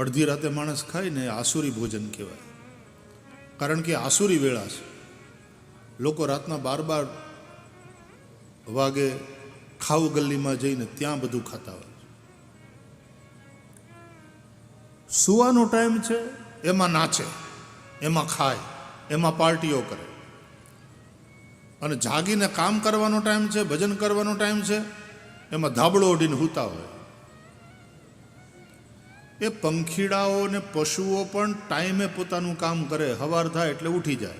અડધી રાતે માણસ ખાય ને આસુરી ભોજન કહેવાય. કારણ કે આસુરી વેળા છે. લોકો રાતના બાર બાર વાગે ખાવ ગલ્લીમાં જઈને ત્યાં બધું ખાતા હોય સુવાનો ટાઈમ છે, એમાં નાચે, એમાં ખાય, એમાં પાર્ટીઓ કરે. અને જાગીને કામ કરવાનો ટાઈમ છે, ભજન કરવાનો ટાઈમ છે, એમાં ધાબળો ઓઢીને હૂતા હોય. એ પંખીડાઓ ને પશુઓ પણ ટાઈમે પોતાનું કામ કરે હવાર થાય એટલે ઉઠી જાય.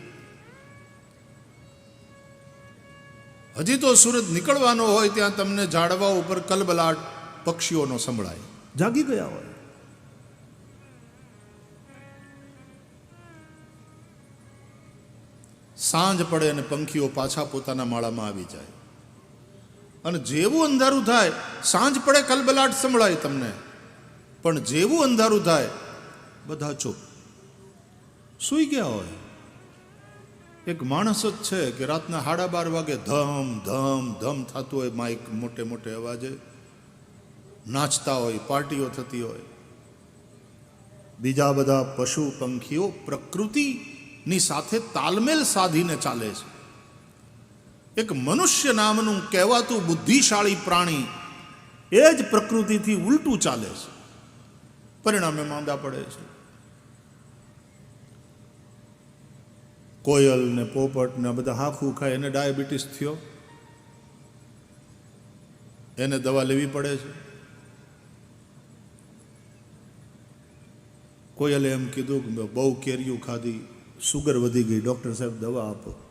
હજી તો સૂરજ નીકળવાનો હોય ત્યાં તમને ઝાડવા ઉપર કલબલાટ પક્ષીઓનો સંભળાય. જાગી ગયા હોય. સાંજ પડે અને પંખીઓ પાછા પોતાના માળામાં આવી જાય. અને જેવું અંધારું થાય સાંજ પડે કલબલાટ સંભળાય તમને. પણ જેવું અંધારું થાય, બધા ચૂપ. સૂઈ ગયા હોય. એક માણસ જ છે કે રાતના સાડા બાર વાગે ધમ ધમ ધમ થતું હોય માઇક મોટે મોટે અવાજે. નાચતા હોય, પાર્ટીઓ થતી હોય. બીજા બધા પશુ, પંખીઓ પ્રકૃતિની સાથે તાલમેલ સાધીને ચાલે છે. એક મનુષ્ય નામનું કહેવાતું બુદ્ધિશાળી પ્રાણી એ જ પ્રકૃતિથી ઉલટું ચાલે છે. પરિણામે માંદા પડે છે. કોયલ ને પોપટ ને બધા હાખું ખાય, એને ડાયાબિટીસ થયો. એને દવા લેવી પડે છે. કોયલે એમ કીધું કે બહુ કેરીયું ખાધી, સુગર વધી ગઈ, ડૉક્ટર સાહેબ દવા આપો.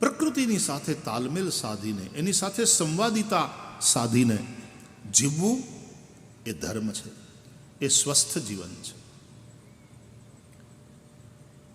પ્રકૃતિની સાથે તાલમેલ સાધીને, એની સાથે સંવાદિતા સાધીને જીવવું એ ધર્મ છે. એ સ્વસ્થ જીવન છે.